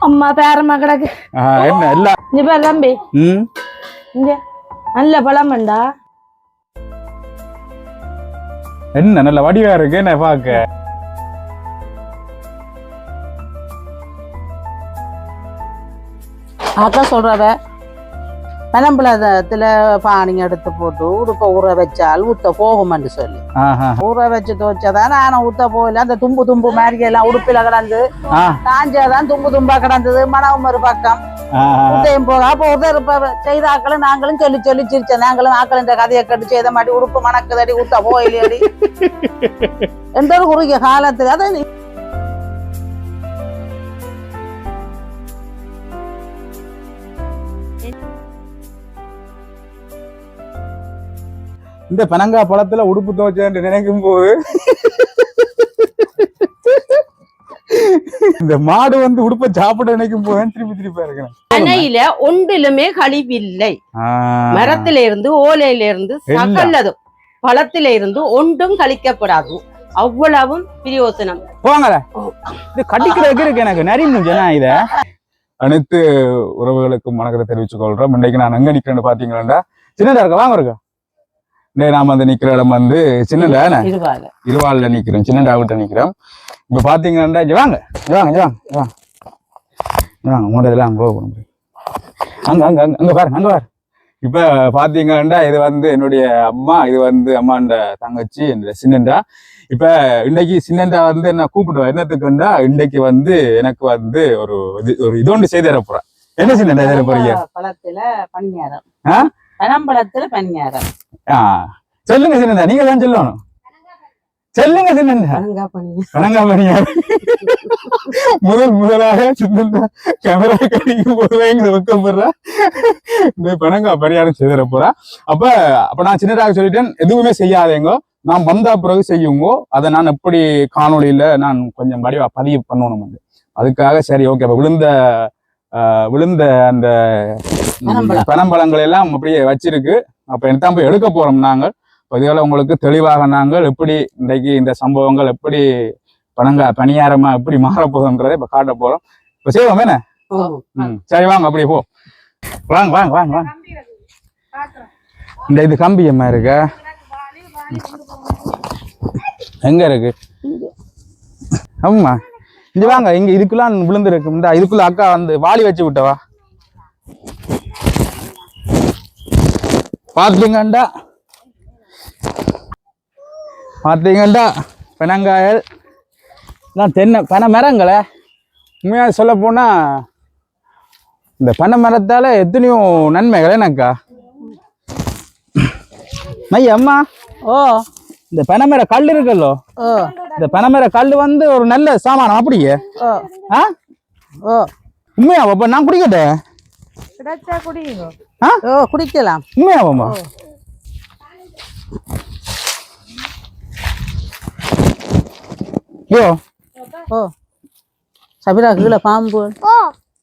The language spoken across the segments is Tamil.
அம்மா பேரம்மா கிடக்கு. ஆ, என்ன இல்ல இங்க பேர் தம்பி. இங்க நல்ல பழம் வேண்டா. என்ன நல்ல வடிவா இருக்கு? என்ன பாக்க அக்கா சொல்றவ பனம்பழத்துல பானிங்க எடுத்து போட்டு உடுப்ப ஊற வச்சால் ஊத்த போகும்னு சொல்லி ஊற வச்சு துவைச்சதான் நானும் ஊத்த போகல அந்த தும்பு தும்பு மாதிரி எல்லாம் உடுப்பில கிடந்து காஞ்சதான் தும்பு தும்பா கிடந்தது மனவும் ஒரு பக்கம் ஆஹா. ஊத்தையும் போக அப்போ இப்ப செய்த ஆக்களும் நாங்களும் சொல்லி சொல்லி சிரிச்சோம் நாங்களும் ஆக்கள் இந்த கதையை கட்டு செய்த மாதிரி உடுப்பு மணக்குதடி ஊத்த போயிலேடி ஒரு குறுகிய காலத்துல அதை இந்த பனங்கா பழத்துல உடுப்பு துவைச்சேன்னு நினைக்கும் போது இந்த மாடு வந்து உடுப்பை சாப்பிட நினைக்கும் போது திருப்பி திருப்பி இருக்கணும் அணையில ஒன்றிலுமே கழிவில்லை. மரத்தில இருந்து ஓலையில இருந்து. சகலதும் பழத்தில இருந்து ஒன்றும் கழிக்கப்படாது. அவ்வளவும் பிரயோசனம். போங்கல இது கடிக்கிறதுக்கு இருக்கு எனக்கு. ஜனா இத. அனைத்து உறவுகளுக்கும் வணக்கத்தை தெரிவிச்சுக் கொள்றோம். இன்னைக்கு நான் எங்க நிக்கிறேன்னு பாத்தீங்களா? சின்னதா இருக்கா? வாங்க இருக்கா நாம வந்து நிக்கிற இடம் வந்து? இருவாங்க இருவாள்ல நிக்கிறோம் சின்னதா விட்ட நிக்கிறோம். இப்ப பாத்தீங்கன்னா வாங்க. வாங்க வாங்க வாங்க. இதெல்லாம் அங்க போக அங்க அங்க அங்க அங்க பாருங்க அங்க பாரு இப்ப பாத்தீங்கன்னா இது வந்து என்னுடைய அம்மா இது வந்து அம்மாண்ட தங்கச்சி என்னோட சின்னண்டா. இப்ப இன்னைக்கு சின்னண்டா வந்து என்ன கூப்பிடுவா? என்னத்துக்குண்டா இன்னைக்கு வந்து எனக்கு வந்து ஒரு இது ஒரு இது ஒன்று செய்து தர போறேன் என்ன சின்னண்டா செய்து போறீங்க? பழத்துல பணியாரம்? பனம்பழத்துல பணியாரம் சொல்லுங்க சின்னண்டா நீங்க தான் சொல்லணும். சொல்லுங்க சின்னண்டா பனங்கா பணியாரம் முதல் முதலாக சின்னண்டா கேமரா கடிக்கும் போது எங்க வைக்கப்படுறா இந்த பணங்கா பரிகாரம் செய்திட போறா. அப்ப அப்ப நான் சின்னதாக சொல்லிட்டேன் எதுவுமே செய்யாதேங்க. நான் வந்தா பிறகு செய்யுங்கோ. அதை நான் எப்படி காணொளியில நான் கொஞ்சம் வடிவா பதிவு பண்ணணும் வந்து அதுக்காக சரி ஓகே அப்ப விழுந்த விழுந்த அந்த. பனம்பழங்கள் எல்லாம் அப்படியே வச்சிருக்கு. அப்ப என்னத்தான் போய் எடுக்க போறோம் நாங்கள். இதுல உங்களுக்கு தெளிவாக நாங்கள் எப்படி இன்றைக்கு இந்த சம்பவங்கள் எப்படி பணங்க பணியாரமா எப்படி மாறப்போகுதுன்றதை இப்ப காட்ட போறோம். இப்ப செய்வோம் என்ன? சரி வாங்க அப்படியே போ. வாங்க வாங்க வாங்க வாங்க. இந்த இது கம்பி அம்மா இருக்க? எங்க இருக்கு? ஆமா இது வாங்க இங்க இதுக்குள்ள விழுந்துருக்கு. இந்த இதுக்குள்ள அக்கா வந்து வாளி வச்சு விட்டவா? பாத்தீங்கண்டா பாத்தீங்கண்டா பெனங்காயல். நான் தென்னை பனை மரங்களே. உண்மையாக சொல்ல போனா இந்த பனை மரத்தால எத்தனையோ நன்மைகள் எனக்கா மைய அம்மா ஓ. இந்த பனைமர கல் இருக்குல்லோ? ஓ. இந்த பனைமர கல் வந்து ஒரு நல்ல சாமானம் அப்படியே? ஓ. ஆ? ஓ. உண்மையா அப்ப நான் ஓ குடிக்கலாம். உண்மையாவாம்மா ஐயோ ஓ. சபிரா கீழே பாம்பு.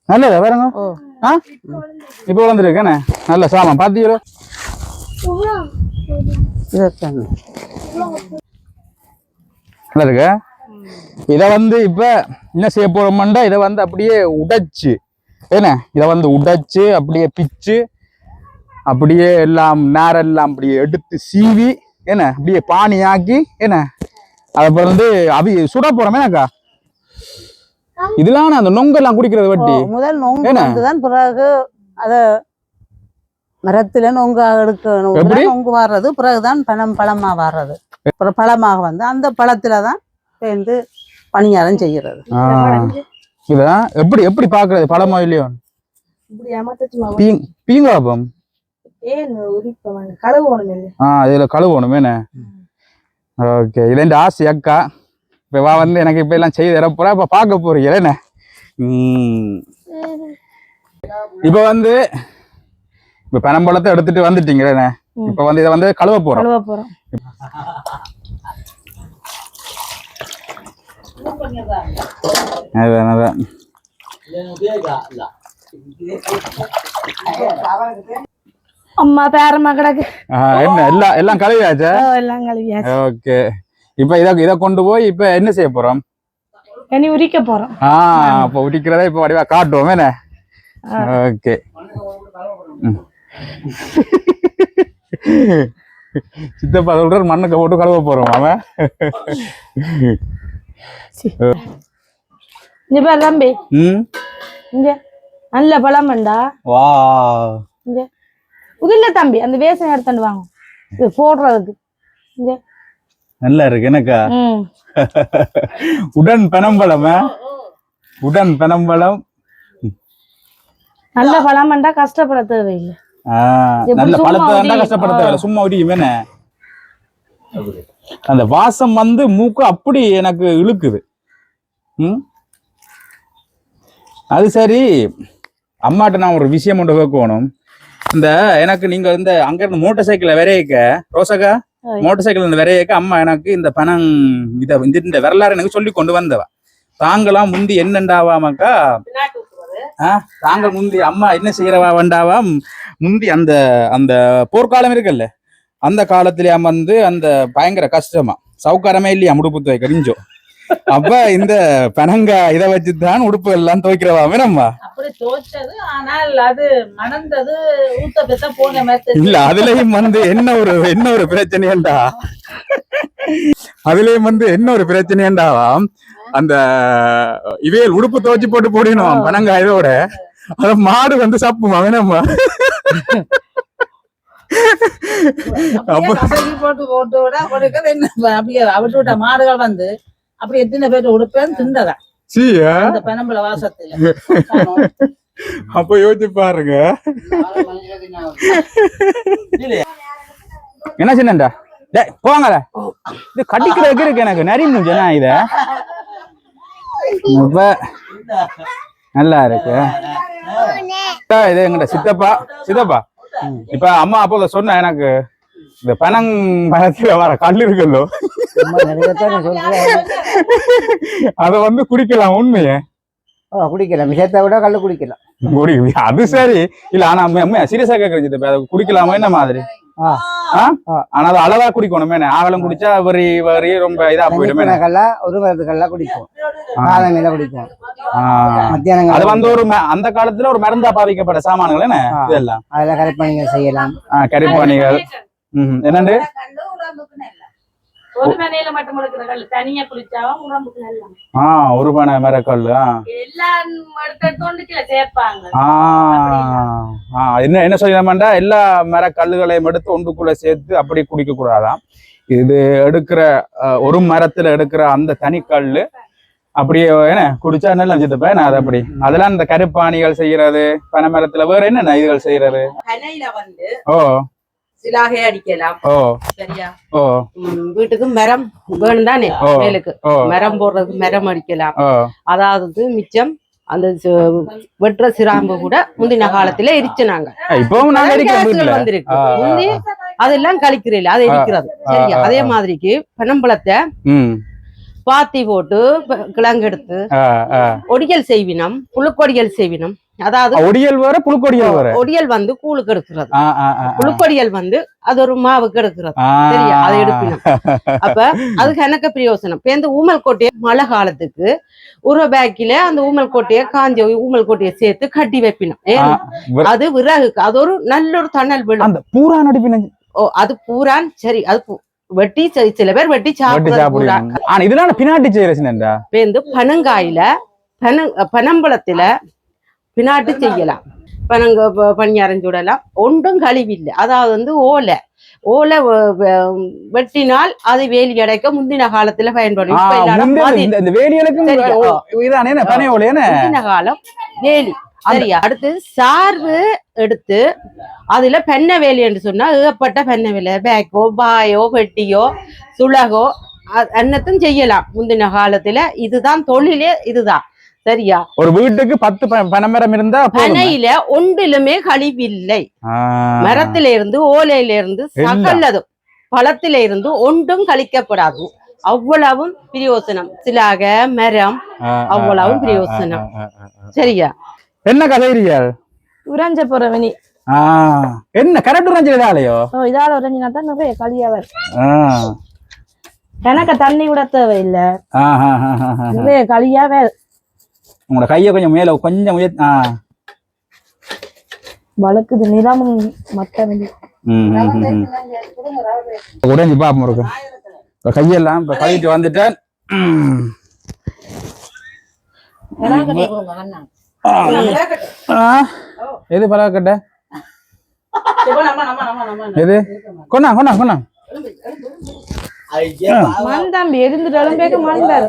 நல்லதா வேறங்க ஓ. ஆ? இப்போ வளர்ந்துருக்கேனே நல்ல சாமான் பாத்தீங்களோ? இருக்காங்க நல்லா இருக்கு? இதை வந்து இப்ப என்ன செய்ய போறோம்டா இதை வந்து அப்படியே உடைச்சு. என்ன? இதை வந்து உடைச்சு அப்படியே பிச்சு அப்படியே எல்லாம் நேரெல்லாம் அப்படியே எடுத்து சீவி என்ன? அப்படியே பானி ஆக்கி என்ன? அதை வந்து அவி சுட போறோம் என்னக்கா? இதெல்லாம் அந்த நொங்கெல்லாம் குடிக்கிறது வட்டி. முதல் நொங்கு பிறகு அத மரத்துல நொங்கு எப்படி? நொங்கு வர்றது. பிறகுதான் பழம் பழமா வர்றது. அப்புறம் பழமாக வந்து அந்த பழத்துல தான் சேர்ந்து பணியாரம் செய்யறது இதான். எப்படி எப்படி பாக்குறது? பழமோ இல்லையோ? இப்படி ஏமாத்தச்சுமா பீங் பீங்காப்பம் ஏன் உரிப்பவன் களவு ஒண்ணு இல்லை ஆ இதுல கழுவணும் ஓகே. இது என் ஆசை அக்கா. இப்போ வா வந்து எனக்கு இப்போ எல்லாம் செய்து தரப்போறா இப்போ பார்க்க போறீங்க என்ன? ம். இப்போ வந்து இப்போ பனம்பழத்தை எடுத்துட்டு வந்துட்டீங்க என்ன? இப்போ வந்து இதை வந்து கழுவ போறோம். களவ போறோம். அதான் அதான் அம்மா பேரம்மா கிடக்கு. என்ன எல்லாம் எல்லாம் கழுவியாச்சா? எல்லாம் கழுவியாச்சு. ஓகே. இப்போ இதை இதை கொண்டு போய் இப்போ என்ன செய்ய போறோம்? இனி உரிக்க போறோம். ஆ அப்ப உரிக்கிறதா இப்ப வடிவா காட்டுவோம் என்ன? ஓகே. சித்தப்பா சொல்றாரு மண்ணுக்கு போட்டு கழுவ போறோம் அவன் இங்க பாரு தம்பி. இங்க. நல்ல பழம் வேண்டா வா இங்க. இல்ல தம்பி அந்த வேசம் எடுத்துட்டு வாங்க. இது போடுறதுக்கு. இங்க. நல்லா இருக்கு எனக்கா? உடன் பெனம்பழம் உடன் பெனம்பழம். நல்ல பழம் வேண்டா கஷ்டப்பட தேவையில்லை. நல்ல பழத்தை? தான் கஷ்டப்பட. தேவையில்ல சும்மா உரியும் அந்த வாசம் வந்து மூக்கு அப்படி எனக்கு இழுக்குது. ம்? அது சரி. அம்மாட்ட நான் ஒரு விஷயம் ஒன்று கேட்கணும். இந்த எனக்கு நீங்க இந்த அங்க இருந்து மோட்டார் சைக்கிள விரையக்க ரோசகா. மோட்டார் சைக்கிள் இந்த விரையக்க அம்மா எனக்கு இந்த பணம் இத இந்த வரலாறு எனக்கு சொல்லி கொண்டு வந்தவ. தாங்களாம் முந்தி என்னண்டாவாமாக்கா? ஆ, தாங்கள் முந்தி அம்மா என்ன செய்யறவா வேண்டாவாம்? முந்தி அந்த அந்த போர்க்காலம் இருக்குல்ல அந்த காலத்திலே வந்து அந்த பயங்கர கஷ்டமா. சவுக்காரமே இல்லையா முடுப்பு துவைக்க கரிஞ்சோ அப்ப இந்த பனங்க இதை வச்சுதான் உடுப்பு எல்லாம் துவைக்கிறவா அப்படி ஆனால் அது மணந்தது ஊத்த பெத்த போன மாதிரி இல்ல அதுலயும் வந்து என்ன ஒரு என்ன ஒரு பிரச்சனையண்டா? அதுலயும் வந்து என்ன ஒரு பிரச்சனையண்டாவாம்? அந்த இவையல் உடுப்பு துவைச்சு போட்டு போடணும் பனங்க இதோட அத மாடு வந்து சப்புமா வேணாமா? மாடுகள் வந்து அப்படி எத்தனை பேர் உடுப்பேன்னு திண்டதா சீயா? அந்த பெனம்பல வாசத்துல. அப்ப யோசிச்சு பாருங்க. என்ன சின்னண்டா? டேய் போங்கல இது கடிக்கிறதுக்கு இருக்கு எனக்கு நரி முடிஞ்சா இத. இப்ப நல்லா இருக்கு. இது எங்கிட்ட சித்தப்பா சித்தப்பா. இப்ப அம்மா அப்போ சொன்ன எனக்கு இந்த பனங் பழத்துல வர கல் இருக்குல்லோ. அத வந்து குடிக்கலாம் உண்மையே. குடிக்கலாம். விஷயத்தை விட கல்லு குடிக்கலாம். குடி அது சரி. இல்ல ஆனா சீரியஸா கேக்குறது அதை குடிக்கலாமா என்ன மாதிரி. ஆனா அது அளவா குடிக்கணும். ஆகலம் குடிச்சா வரி வரி ரொம்ப இதா போயிடுமே. ஒரு மரத்து கல்லா குடிப்போம் காலமையில குடிப்போம். மத்தியானம் அது வந்து ஒரு ம- அந்த காலத்துல ஒரு மருந்தா பாவிக்கப்பட்ட சாமான்கள் என்ன. இதெல்லாம். அதில் கரைப்பணிகள் செய்யலாம். ம் என்னண்டு ஒரு மனையில மட்டும் கொடுக்குற கல் தனியா குளிச்சாவும் உடம்புக்கு நல்லா? ஆ ஒரு பனை மரக்கல் எல்லாம் சேர்ப்பாங்க. ஆ என்ன என்ன சொல்லலாமாண்டா எல்லா மரக்கல்லுகளையும் எடுத்து ஒன்றுக்குள்ள சேர்த்து அப்படி குடிக்க கூடாதாம் இது எடுக்கிற ஒரு மரத்துல எடுக்கிற அந்த தனிக்கல்லு அப்படியே என்ன குடிச்சா நல்லா சித்தப்ப நான் அது அப்படி? அதெல்லாம் இந்த கருப்பாணிகள் செய்யறது பனை மரத்துல வேற என்னென்ன இதுகள் செய்யறது? ஓ. சிலாகை அடிக்கலாம். சரியா? வீட்டுக்கு மரம் வேணும் தானே. மேலுக்கு. மரம் போடுறதுக்கு மரம் அடிக்கலாம். அதாவது மிச்சம் அந்த வெட்டுற சிராம்பு கூட முந்தின காலத்துல எரிச்சுனாங்க. வந்திருக்கு. முந்தி அதெல்லாம் கழிக்கிறீல்ல அது எரிக்கிறது. சரியா? அதே. மாதிரிக்கு பனம்பழத்தை பாத்தி போட்டு ஆ, ஆ. ஒடியல் செய்வினம் புழுக்கொடியல் செய்வினம். அதாவது ஒடியல் வேற புழுக்கொடியல் வேற. ஒடியல் வந்து கூழுக்கு எடுக்கிறது. புழுக்கொடியல் வந்து அது ஒரு மாவுக்கு எடுக்கிறது. சரியா? அதை எடுப்பினம் அப்ப அதுக்கு எனக்கு பிரயோசனம். இப்ப இந்த ஊமல் கோட்டையை மழை காலத்துக்கு ஒரு பேக்கில அந்த ஊமல் கோட்டையை காஞ்ச ஊமல் கோட்டையை சேர்த்து கட்டி வைப்பினோம். அது விறகுக்கு அது ஒரு நல்ல ஒரு தணல் விழும். அந்த பூரா நடிப்பின ஓ அது பூரான் சரி அது வெட்டி சில பேர் வெட்டி பூரான் சாப்பிடுவாங்க ஆனா இதெல்லாம் பின்னாடி செய்யறா பேந்து பனங்காயில பன பனம்பழத்துல பினாட்டு செய்யலாம். பனங்க ப- பணியாரம் சுடலாம் ஒன்றும் கழிவில்லை. அதாவது வந்து ஓலை. ஓலை வெட்டினால் அது வேலி அடைக்க முந்தின காலத்துல பயன்படும். இப்ப காலம் வேலி. சரியா? அடுத்து சார்பு எடுத்து அதுல பெண்ண வேலி என்று சொன்னா ஏகப்பட்ட பெண்ண வேலை. பேக்கோ பாயோ வெட்டியோ சுளகோ அ- அன்னத்தும் செய்யலாம். முந்தின காலத்துல இதுதான் தொழிலே இதுதான். சரியா? ஒரு வீட்டுக்கு பத்து ப- பனைமரம் இருந்தா பனையில ஒன்றிலுமே கழிவில்லை. மரத்தில இருந்து ஓலையில இருந்து. சகலதும் பழத்தில இருந்து ஒன்றும் கழிக்கப்படாது. அவ்வளவும் பிரயோசனம். சிலாக மரம் அவ்வளவும் பிரயோசனம். சரியா? என்ன கதைறியால் உறைஞ்ச போறவனி ஆ. என்ன கரெக்ட் உறைஞ்சிடாலையோ ஓ இதால உறைஞ்சினா தான் நிறைய களியா வரும் எனக்கு தண்ணி கூட தேவையில்லை. ஆ ஆ உங்களோட கையை கொஞ்சம் மேல கொஞ்சம் உயர் ஆ. வழுக்குது நிலமும் மத்த வெளி ம், ம், ம், ம். உடைஞ்சு பாப்போம் இருக்கு. இப்ப கையெல்லாம் இப்ப கழுவிட்டு வந்துட்டேன். எது பரவாக்கட்ட எது? கொண்டா கொண்டா கொண்டா மண் தம்பி பேக்க மண்டாரு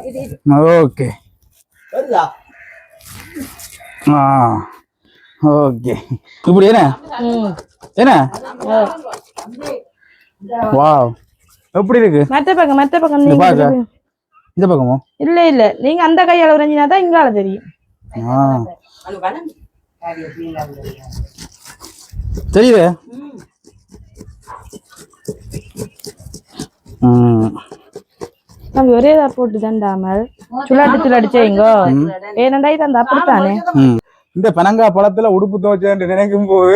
ஓகே ஆ. ஓகே. இப்படி என்ன? என்ன? வாவ். எப்படி இருக்கு? மத்த பக்கம் மத்த பக்கம் நீங்க. திருப்பி- இந்த பக்கமோ? இல்ல இல்ல. நீங்க அந்த கையால உறைஞ்சினா தான் இங்கால தெரியும். ஆ. தெரியுது? ம். தம்பி ஒரே இதா போட்டு தண்டாமல் சுலாட்டு சுலாட்டு செய்யுங்கோ ஏனண்டா இது அந்த அப்படித்தானே. இந்த பனங்கா பழத்துல உடுப்பு துவைச்சேன்னு நினைக்கும் போது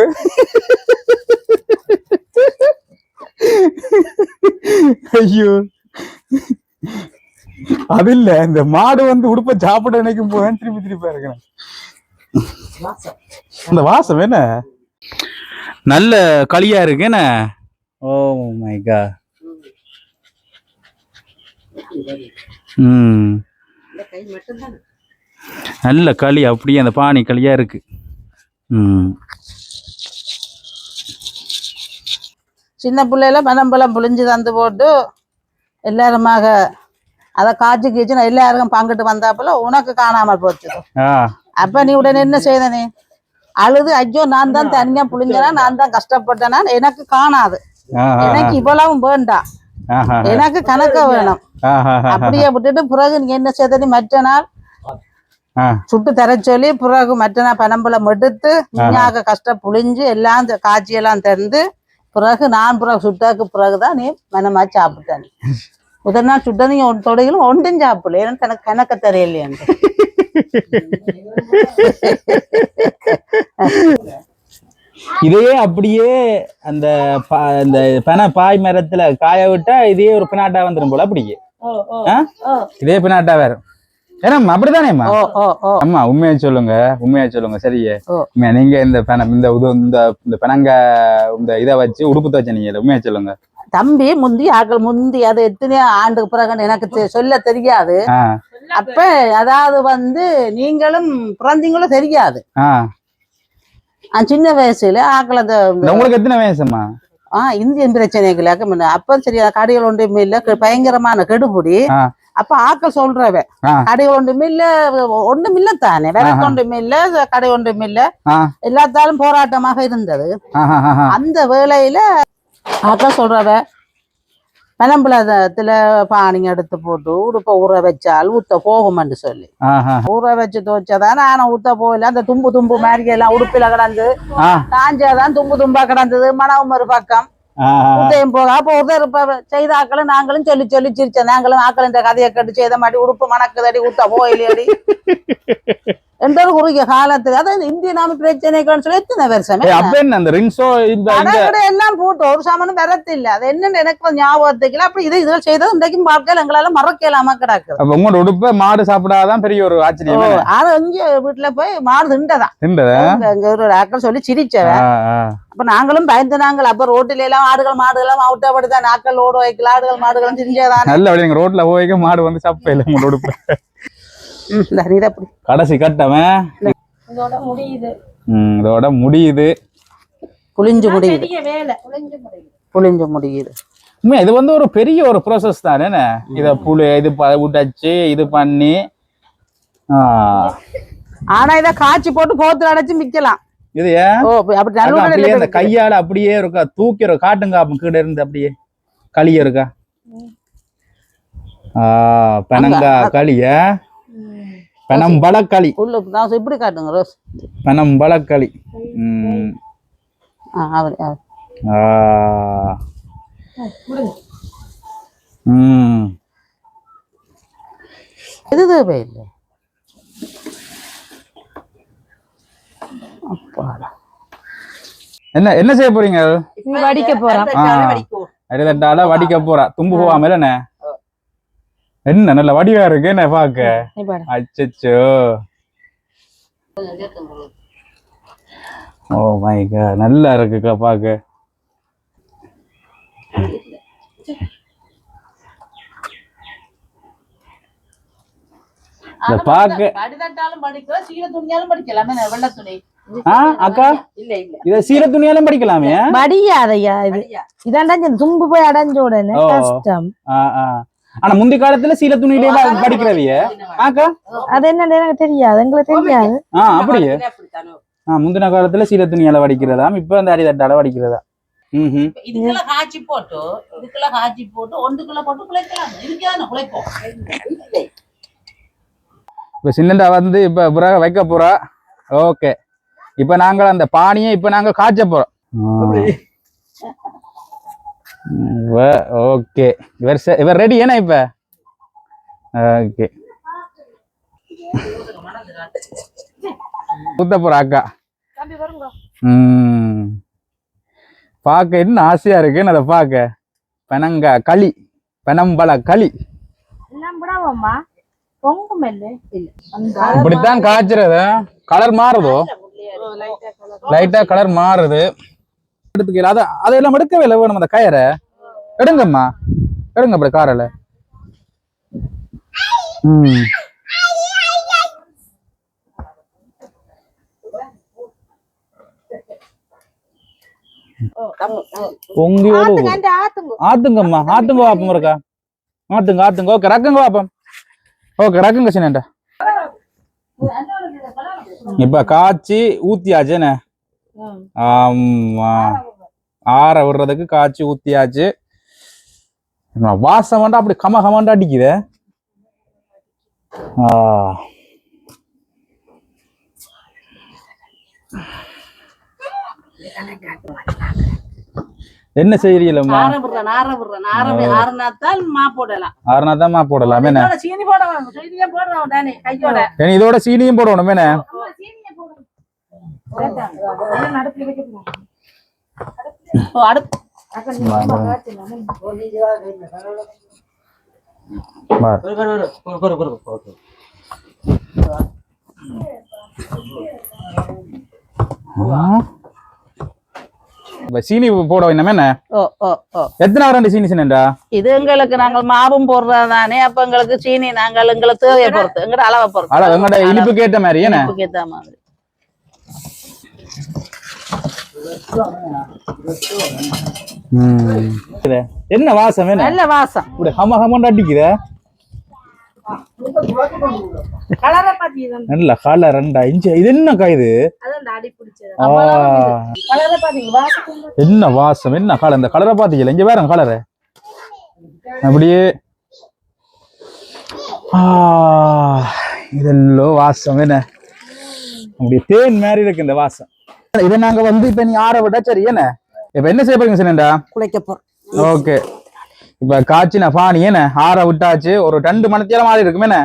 ஐயோ. அது இல்ல இந்த மாடு வந்து உடுப்ப சாப்பிட நினைக்கும் போது திருப்பி திருப்பி இருக்கணும் இந்த வாசம் என்ன? நல்ல களியா இருக்கு என்ன? ஓ மை கா ம். நல்ல களி அப்படியே அந்த பானை களியா இருக்கு. ம். சின்ன பிள்ளையில பனம்பழம் புளிஞ்சு தந்து போட்டு எல்லாருமாக அதை காய்ச்சி கீச்சு நான் எல்லாருக்கும் பங்கிட்டு வந்தாப்புல உனக்கு காணாமல் போச்சு. ஆ. அப்ப நீ உடனே என்ன செய்த நீ? அழுது ஐயோ நான் தான் தனியா புளிஞ்சனா நான் தான் கஷ்டப்பட்டேனா எனக்கு காணாது. எனக்கு இவ்வளவும் வேண்டாம் எனக்கு கணக்க வேணும். அப்படியே விட்டுட்டு பிறகு நீ என்ன செய்த நீ மற்ற நாள் சுட்டு தர சொல்லி பிறகு மற்ற நாள் பனம்பழம் எடுத்து நீயாக கஷ்டம் புளிஞ்சு எல்லாம் இந்த காய்ச்சி எல்லாம் திறந்து பிறகு நான் பிறகு சுட்டாக்கு பிறகுதான் நீ மனமா சாப்பிட்டேன் முதல் நாள் சுட்ட நீ தொடைகளும் ஒன்றும் சாப்பிடல. ஏன்னா எனக்கு கணக்க தெரியலையாண்டு இதையே அப்படியே அந்த அந்த பனை பாய் மரத்துல காய விட்டா இதே ஒரு பினாட்டா வந்துடும் போல அப்படியே? இதே பினாட்டா வேற. ஏன்னா அப்படிதானேம்மா அம்மா உண்மையை சொல்லுங்க உண்மையை சொல்லுங்க சரியே. உண்மையா நீங்க இந்த பணம் இந்த உது இந்த இந்த பனங்க இந்த இதை வச்சு உடுப்பு துவச்ச நீங்க உண்மையை சொல்லுங்க. தம்பி முந்தி ஆக்கள் முந்தி அது எத்தனையோ ஆண்டுக்கு பிறகு எனக்கு சொல்ல தெரியாது. அப்ப அதாவது வந்து நீங்களும் பிறந்தீங்களும் தெரியாது. சின்ன வயசுல ஆக்கள் அந்த உங்களுக்கு எத்தனை வயசுமா ஆ இந்தியன் பிரச்சனைகளாக்க முன்ன அப்ப சரி கடைகள் ஒன்றுமே இல்ல பயங்கரமான கெடுபுடி. அப்ப ஆக்கள் சொல்றவ ஆ. கடைகள் ஒன்றுமே இல்ல ஒண்ணும் இல்ல தானே விளக்கு ஒன்றுமே இல்ல கடை ஒன்றுமே இல்ல எல்லாத்தாலும் போராட்டமாக இருந்தது ஆஹா, ஆஹா. அந்த வேளையில ஆக்கள் சொல்றவ பனம்பழத்துல பானிங்க எடுத்து போட்டு உடுப்ப ஊற வச்சால் ஊத்த போகும்னு சொல்லி. ஊற வச்சு துவைச்சதான் நானும் ஊத்த போகல. அந்த தும்பு தும்பு மாதிரி எல்லாம் உடுப்பில கிடந்து காஞ்சதான் தும்பு தும்பா கிடந்தது. மனவும் ஒரு பக்கம். உதயம் போக. அப்போ இப்ப செய்த ஆக்களும் நாங்களும் சொல்லி சொல்லி சிரிச்சோம் நாங்களும் ஆக்கள் இந்த கதையை கட்டு செய்த மாட்டி உடுப்பு மணக்குதடி ஊத்த போயிலடி என்ற குறுகிய காலத்துல அதாவது இந்திய நாம பிரச்சனைகள் சொல்லி எத்தனை வருஷம் அப்ப என்ன அந்த இந்த எல்லாம் போட்டு ஒரு சாமானும் வரத்து இல்ல அது என்னன்னு எனக்கு ஞாபகத்துக்கு அப்படி இது இதுகள் செய்தது இன்றைக்கும் வாழ்க்கையில எங்களால மறக்கலாம கிடக்குது. அப்ப உங்களோட உடுப்ப மாடு சாப்பிடாதான் பெரிய ஒரு ஆச்சரியம்? ஆனா இங்க வீட்டுல போய் மாறு திண்டதான் தின்றதா? அங்க ஒரு ஆக்கள் சொல்லி சிரிச்சவ ஆ, ஆ. அப்ப நாங்களும் பயந்து நாங்கள் அப்ப ரோட்டில எல்லாம் ஆடுகள் மாடுகள் எல்லாம் அவுட்டப்படுதான் நாக்கள் ஓட வைக்கல ஆடுகள் மாடுகளும் திரிஞ்சதான். நல்ல ரோட்ல போய்க்க மாடு வந்து சப்ப இல்லை உங்களோட கடைசி கட்டவன் இதோட முடியுது. ம், இதோட முடியுது. புளிஞ்சு முடியுது. பெரிய வேலை. புளிஞ்சு முடியுது. இது வந்து ஒரு பெரிய ஒரு ப்ராசஸ் தானே என்ன? இத புளி இது விட்டச்சு இது பண்ணி. ஆனா இத காய்ச்சி போட்டு கோத்துல அடைச்சு மிக்கலாம் இது ஏன்? ஓ அப்படி அக்கா, நல்ல அப்படியே அந்த கையால அப்படியே இருக்கா? தூக்கிற காட்டுங்க அப்ப கீழ இருந்து அப்படியே. களிய இருக்கா? ஆ பெனங்கா களிய. பெனம்பழ களி உள்ள நான் இப்படி காட்டுங்க ரோஸ் பெனம்பழ களி ம். ஆ, அவர் ம். இது தேவையில்லை அப்பாடா. என்ன என்ன செய்ய போறீங்க? நீ வடிக்க போறான் ஆ. அடிதட்டால வடிக்க போறா. தும்பு போவாம என்ன என்ன நல்ல வடிவா இருக்கு என்ன பாக்க அச்சச்சோ. ஓ மை காட் நல்லா இருக்குக்கா பாக்க பாக்க அக்கா? இல்ல இல்ல. இத சீர துணியாலும் படிக்கலாமே? மடியாதையா இது? இதாண்டா தும்பு போய் அடைஞ்ச உடனே. கஷ்டம். ஆ, ஆ. ஆனா முந்தி காலத்துல சீல துணியிலே படிக்கிறவிய. ஆக்கா? அது என்னன்னு எனக்கு தெரியாது. எங்களுக்கு தெரியாது. ஆ அப்படியே. ஆ முந்தின காலத்துல சீல துணியால வடிக்கிறதாம் இப்ப அந்த அரிதட்டால வடிக்கிறதா இதுக்குள்ள காய்ச்சி போட்டு இதுக்குள்ள காய்ச்சி போட்டு ஒன்றுக்குள்ள போட்டு குழைக்கலாம் இதுக்கான குழைப்போம் இப்ப சின்னண்டா வந்து இப்ப பிறகு வைக்க போறா? ஓகே. இப்ப நாங்கள் அந்த பானியை இப்ப நாங்க காய்ச்ச போறோம். ஓகே. இவர் இவர் ரெடி ஏன்னா இப்ப? ஓகே. ஊத்த போற அக்கா. பார்க்க என்ன ஆசையா இருக்குன்னு அதை பார்க்க. பெனங்க களி பெனம்பழ களி. எல்லாம் விடாமம்மா. பொங்கும் இல்லை. இப்படித்தான் காய்ச்சறது. கலர் மாறுதோ? லைட்டா கலர் மாறுது. எடுத்துக்கல அத அதெல்லாம் எடுக்கவே இல்லை. வேணும் அந்த கயரை எடுங்கம்மா. எடுங்க அப்படி காரில். ம். பொங்கி ஓடுது ஆத்துங்க. ஆத்துங்கம்மா. ஆத்துங்க வாப்பம் இருக்கா? ஆத்துங்க ஆத்துங்க. ஓகே ரக்குங்க வாப்பம். ஓகே ரக்குங்க சின்னண்டா இப்ப காய்ச்சி ஊத்தியாச்சுன்னு ஆமா ஆற விடுறதுக்கு காய்ச்சி ஊத்தியாச்சு. வாசம் வேண்டா அப்படி கம கமண்டா அடிக்குதே. என்ன செய்யறீங்களம்மா ஆற விடுறேன் ஆற விடுறேன் ஆற ஆறுனாத்தான் மா போடலாம். இதோட சீனியும் போடணும் என்ன ஓ, அடுப்பு பாரு. ஆ. இப்ப சீனி போட வேண்டாம் என்ன? ஓ ஓ ஓ. எத்தனை ரெண்டு சீனி சின்னண்டா இது எங்களுக்கு நாங்கள் மாவும் போடுறது தானே அப்ப எங்களுக்கு சீனி நாங்கள் எங்களுக்கு தேவையை பொறுத்து எங்கட அளவை பொறுத்து. அட எங்கட இனிப்புக்கு ஏத்த மாதிரி என்ன? ஏத்த மாதிரி. என்ன வாசம் என்ன? நல்ல வாசம். இப்படி ஹம ஹமண்டு அடிக்குத? கலரை நல்ல ரெண்டா? இன்ச்சு இது என்ன காயுது என்ன வாசம் என்ன கலர் இந்த கலரை பாத்தீங்களா இங்க வேற கலரு அப்படியே. ஆ, இதெல்லாம் வாசம் என்ன? அப்படியே தேன் மாதிரி இருக்கு இந்த வாசம். இதை நாங்க வந்து இப்ப நீ ஆற விட்டா சரி என்ன? இப்ப என்ன செய்ய போறீங்க சின்னண்டா? குழைக்க போறோம். ஓகே. இப்ப காய்ச்சின பானி என்ன? ஆற விட்டாச்சு. ஒரு ரெண்டு மணித்தியாலம் ஆறி இருக்குமே. என்ன.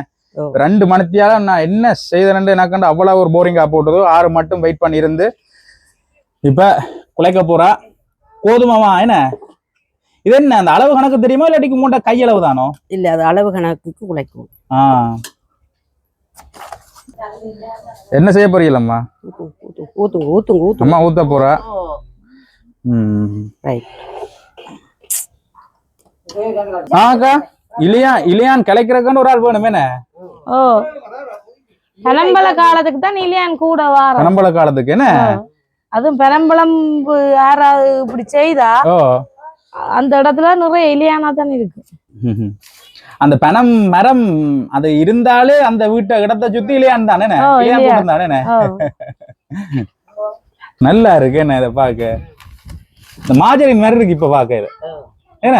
ரெண்டு மணித்தியாலம் நான் என்ன செய்தேன்னு எனக்கு கண்டு அவ்வளவு ஒரு போரிங்கா போட்டதோ ஆறு மட்டும் வெயிட் பண்ணி இருந்து இப்ப குலைக்க போறா. கோதுமாவா என்ன? இது என்ன அந்த அளவு கணக்கு தெரியுமா? இல்லாட்டிக்கு மூட்டை கையளவு தானோ? இல்ல அது அளவு கணக்குக்கு குழைக்கும் ஆ. என்ன செய்ய போறீங்களம்மா? ஊத்துங்க ஊத்துங்க ஊத்துங்க அம்மா ஊத்த போறா? ம். ரைட் ஆக்கா இளையா இளையான் கிளைக்கிறதுக்கான ஒரு ஆள் வேணுமே என்ன ஓ. பெரம்பல காலத்துக்கு தான் இலியான் கூட வாரம் பனம்பழ காலத்துக்கு என்ன அதுவும் பெரம்பலம் யாராவது இப்படி செய்தா அந்த இடத்துல நிறைய இலியானா தான் இருக்கு. அந்த பனம் மரம் அது இருந்தாலே அந்த வீட்டை இடத்தை சுத்தி இளையான் தானே இலியான். தானே நல்லா இருக்கு என்ன இதை பார்க்க? இந்த மாஜரின் மாதிரி இருக்கு இப்ப பார்க்க இது. என்ன?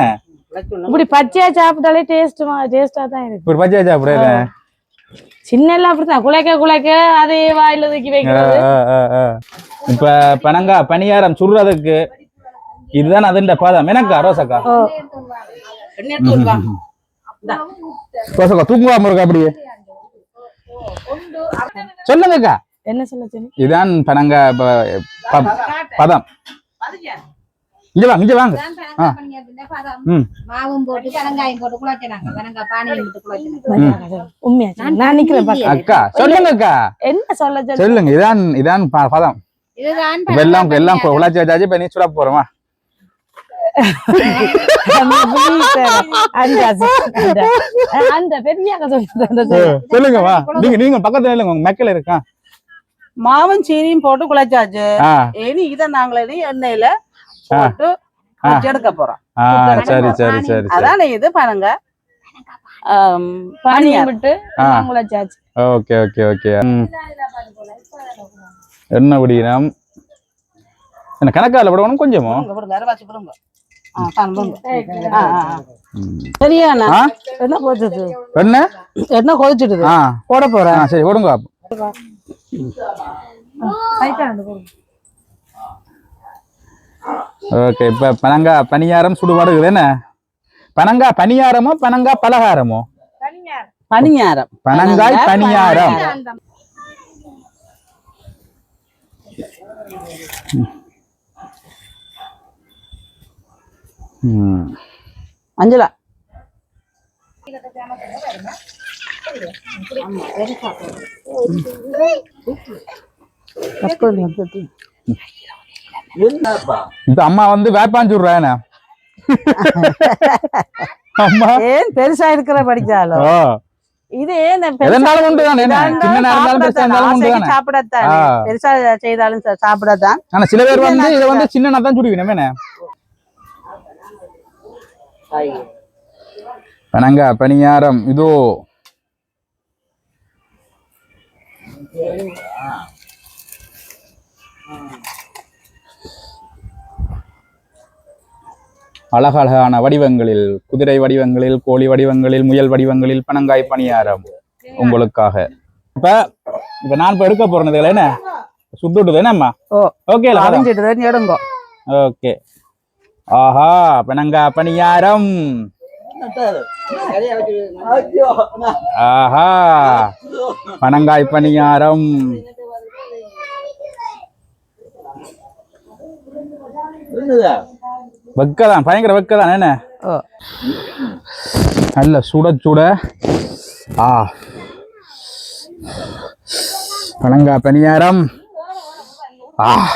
இப்படி பச்சையா சாப்பிட்டாலே டேஸ்ட் டேஸ்டா தான் இருக்கு. ஒரு பச்சை சாப்பிட சின்ன எல்லாம் அப்படித்தான். குலைக்க குலைக்க அதே வாயில தூக்கி வைக்கிறது. இப்ப பனங்கா பணியாரம் சுடுறதுக்கு இதுதான் அதுண்ட பாதம். எனக்கா ரோசக்கா? ரோசக்கா தூங்குவாம இருக்கா அப்படியே? சொல்லுங்கக்கா. என்ன சொல்ல சொன்னி இதான் பனங்கா பதம். இங்க வாங்க இங்க வாங்க. மாவும் போட்டு பனங்காயும் போட்டு குழச்சினாங்க பனங்காய் பானையும் போட்டு குழச்சினாங்க உண்மையா. நான் நிக்கிறேன் அக்கா சொல்லுங்க அக்கா. என்ன சொல்ல சொல்லு? சொல்லுங்க இதான் இதான் பதம். இதுதான் இப்ப எல்லாம் எல்லாம் உழைச்சி வச்சாச்சு இப்ப நீ சுட போறோமா சொல்லுங்க வா. நீங்க நீங்க பக்கத்துல இல்லைங்க உங்க மெக்கல இருக்கா? மாவும் சீனியும் போட்டு குழைச்சாச்சு ஆ. இனி இதை நாங்களே எண்ணெயில போட்டு எடுக்க போறோம். சரி சரி சரி அதானே இது பாருங்க. ஆம், பானியை பனியாரம். விட்டு ஓகே ஓகே ஓகே. என்ன விடுகிறோம் என்ன கணக்கால விடணும் கொஞ்சமோ. சரியாண்ணா என்ன என்ன? ஆ. போட போறேன். சரி விடுங்க ஓகே இப்ப பனங்கா பணியாரம் சுடுபாடுக்குது என்ன? பனங்கா பணியாரமோ பனங்கா பலகாரமோ? பனியாரம். பனங்காய் பணியாரம் ம். அஞ்சலா. அம்மா வந்து அம்மா? ஏன் பெருசா இருக்கிற படிச்சாலும் இது சாப்பிடத்தான். பெருசா செய்தாலும் சாப்பிடத்தான். ஆனா சில பேர் வந்து இதை வந்து சின்ன தான் சுடுவீங்க பனங்க பணியாரம் இதோ. அழகழகான வடிவங்களில் குதிரை வடிவங்களில் கோழி வடிவங்களில் முயல் வடிவங்களில் பனங்காய் பணியாரம் உங்களுக்காக. இப்ப இப்ப நான் இப்ப எடுக்க போறேன் இதுல என்ன? சுட்டுடுது என்னம்மா ஓ. ஓகே ஓகே ஆஹா பனங்கா பணியாரம் ஆஹா. பனங்காய் பணியாரம். வெக்கதான் பயங்கர வெக்கதான் என்ன. நல்ல சுட சுட. ஆ. பனங்கா பணியாரம். ஆ.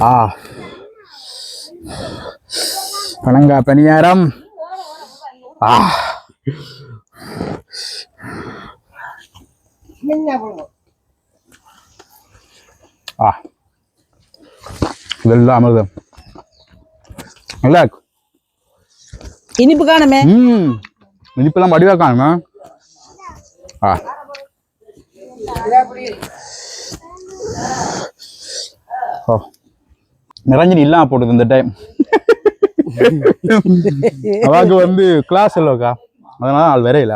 ஆ. பனங்கா பணியாரம். ஆ. ஆ. இதெல்லாம் அமிர்தம். நல்லா இருக்கு. இனிப்பு காணுமே. ம். இனிப்பெல்லாம் வடிவா காணுமா. ஆ. ஓ. நிரஞ்சனி இல்லாம போடுது இந்த டைம் அவாக்கு வந்து கிளாஸ் இல்லக்கா அதனால ஆள் வரையில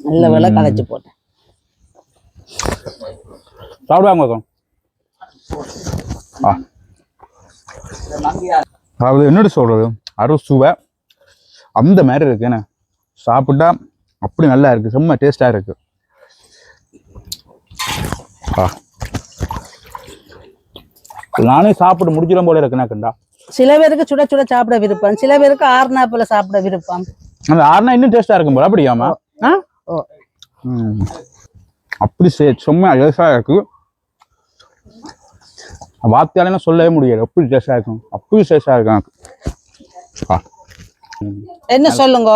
நல்ல வேலை களைச்சு போட்டேன். சாப்பிடுவாங்க அதாவது என்னடி சொல்றது? அறுசுவை. அந்த மாதிரி இருக்கு என்ன? சாப்பிட்டா அப்படி நல்லா இருக்கு. செம்ம டேஸ்டா இருக்கு. ஆ. நானே சாப்பிட்டு முடிச்சிடும் போல இருக்குண்ணா கண்டா. சில பேருக்கு சுட சுட சாப்பிட விருப்பம். சில பேருக்கு ஆறுநாப்புல சாப்பிட விருப்பம். அந்த ஆறுனா இன்னும் டேஸ்டா இருக்கும் போல. அப்படியாமா ஓ. அப்படி சே செம்ம டேஸ்டா இருக்கு. வார்த்தையால சொல்லவே முடியாது. எப்படி டேஸ்டா இருக்கும். அப்படி டேஸ்டா இருக்கும். என்ன சொல்லுங்க?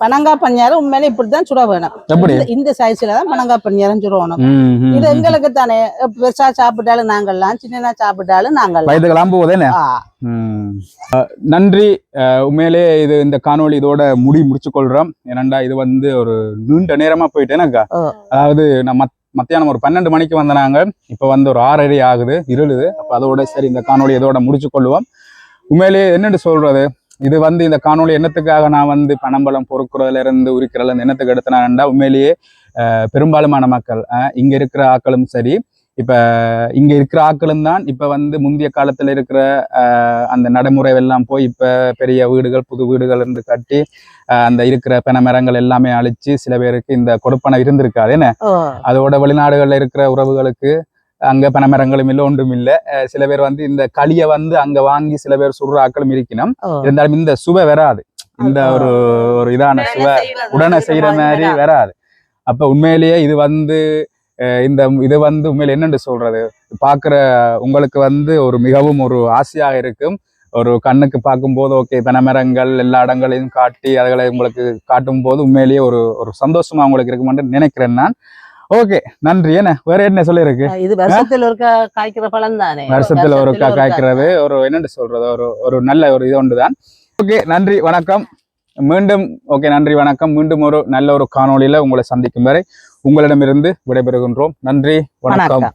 பனங்காய் பணியாரம் உண்மையில இப்படிதான் சுட வேணும். இந்த- இந்த சைஸ்ல தான் பனங்காய் பணியாரம் சுடணும் இது. எங்களுக்கு தானே. பெருசா சாப்பிட்டாலும் நாங்கள்லாம் சின்னதா சாப்பிட்டாலும் நாங்கள் வயதுக்கெல்லாம் போகுதேனே ம். அஹ், நன்றி. உண்மையிலே இது இந்த காணொளி இதோட முடி முடிச்சு கொள்றோம். ஏனண்டா இது வந்து ஒரு நீண்ட நேரமா போயிட்டேனாக்கா. அதாவது நான் மத் மத்தியானம் ஒரு பன்னெண்டு மணிக்கு வந்தனாங்க இப்போ வந்து ஒரு ஆறரை ஆகுது இருளுது. அப்போ அதோட சரி இந்த காணொளி இதோட முடிச்சு கொள்ளுவோம். உண்மையிலே என்னன்னு சொல்றது? இது வந்து இந்த காணொளி என்னத்துக்காக நான் வந்து பனம்பழம் பொறுக்கிறதுல இருந்து உரிக்கிறதுல இருந்து என்னத்துக்கு எடுத்தனாண்டா உண்மையிலேயே பெரும்பாலுமான மக்கள் இங்க இருக்கிற ஆக்களும் சரி இப்ப இங்க இருக்கிற ஆக்களும் தான் இப்ப வந்து முந்தைய காலத்துல இருக்கிற அந்த நடைமுறை எல்லாம் போய் இப்ப பெரிய வீடுகள் புது வீடுகள் இருந்து கட்டி அந்த இருக்கிற பனை மரங்கள் எல்லாமே அழிச்சு சில பேருக்கு இந்த கொடுப்பனை இருந்திருக்காது என்ன? அதோட வெளிநாடுகள்ல இருக்கிற உறவுகளுக்கு அங்க பனைமரங்களும் இல்லை ஒன்றும் இல்லை. சில பேர் வந்து இந்த களியை வந்து அங்க வாங்கி சில பேர் சுடுற ஆக்களும் இருக்கணும் இருந்தாலும் இந்த சுவை வராது. இந்த ஒரு ஒரு இதான சுவை உடனே செய்யற மாதிரி வராது. அப்ப உண்மையிலேயே இது வந்து அஹ் இந்த இது வந்து உண்மையில என்னன்னு சொல்றது? பாக்குற உங்களுக்கு வந்து ஒரு மிகவும் ஒரு ஆசையாக இருக்கும். ஒரு கண்ணுக்கு பார்க்கும்போது ஓகே பனைமரங்கள் எல்லா இடங்களையும் காட்டி அதுகளை உங்களுக்கு காட்டும் போது உண்மையிலேயே ஒரு ஒரு சந்தோஷமா உங்களுக்கு இருக்குமென்று நினைக்கிறேன் நான். ஓகே நன்றி. என்ன வேற என்ன சொல்லியிருக்கு? இது வருஷத்துல ஒரு காய்க்கிற பழம் தானே. வருஷத்துல ஒரு காய்க்கிறது ஒரு என்னன்னு சொல்றது ஒரு ஒரு நல்ல ஒரு இது ஒன்றுதான். ஓகே நன்றி வணக்கம். மீண்டும் ஓகே நன்றி வணக்கம். மீண்டும் ஒரு நல்ல ஒரு காணொளியில உங்களை சந்திக்கும் வரை உங்களிடமிருந்து விடைபெறுகின்றோம். நன்றி வணக்கம்.